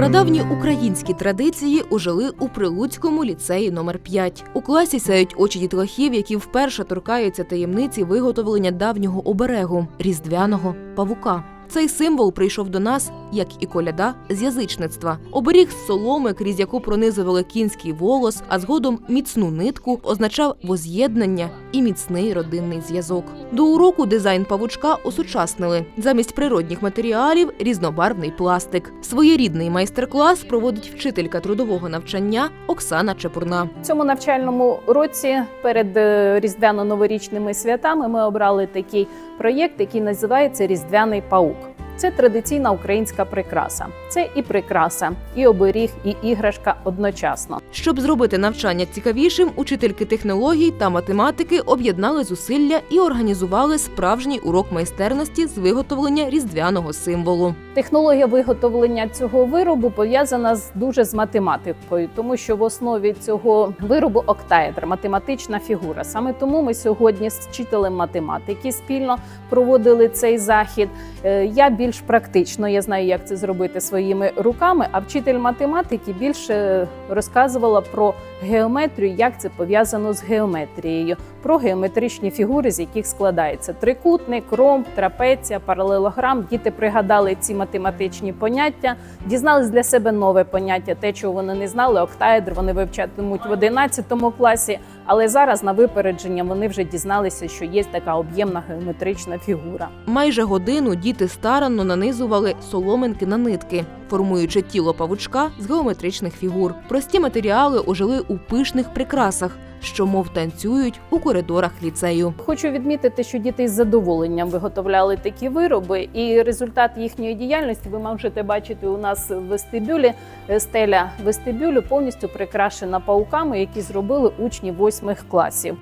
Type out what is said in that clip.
Стародавні українські традиції ожили у Прилуцькому ліцеї номер 5 У класі сяють очі дітлахів, які вперше торкаються таємниці виготовлення давнього оберегу різдвяного павука. Цей символ прийшов до нас, як і коляда, з язичництва. Оберіг з соломи, крізь яку пронизували кінський волос, а згодом міцну нитку, означав воз'єднання і міцний родинний зв'язок. До уроку дизайн павучка осучаснили. Замість природних матеріалів різнобарвний пластик. Своєрідний майстер-клас проводить вчителька трудового навчання Оксана Чепурна. В цьому навчальному році перед е, різдвяно-новорічними святами ми обрали такий проєкт, який називається Різдвяний паук. Це традиційна українська прикраса. Це і прикраса, і оберіг, і іграшка одночасно. Щоб зробити навчання цікавішим, учительки технологій та математики об'єднали зусилля і організували справжній урок майстерності з виготовлення різдвяного символу. Технологія виготовлення цього виробу пов'язана з дуже з математикою, тому що в основі цього виробу октаедр, математична фігура. Саме тому ми сьогодні з вчителем математики спільно проводили цей захід. Е, Я більш практично, я знаю, як це зробити своїми руками. А вчитель математики більше розказувала про геометрію, як це пов'язано з геометрією, про геометричні фігури, з яких складається трикутник, ромб, трапеція, паралелограм. Діти пригадали ці математичні поняття, дізнались для себе нове поняття, те, чого вони не знали. Октаедр вони вивчатимуть в 11 класі. Але зараз на випередження вони вже дізналися, що є така об'ємна геометрична фігура. Майже годину діти старанно нанизували соломинки на нитки, формуючи тіло павучка з геометричних фігур. Прості матеріали ожили у пишних прикрасах, що мов танцюють у коридорах ліцею. Хочу відмітити, що діти з задоволенням виготовляли такі вироби, і результат їхньої діяльності ви можете бачити у нас в вестибюлі. Е, Стеля вестибюлю повністю прикрашена пауками, які зробили учні восьмих класів.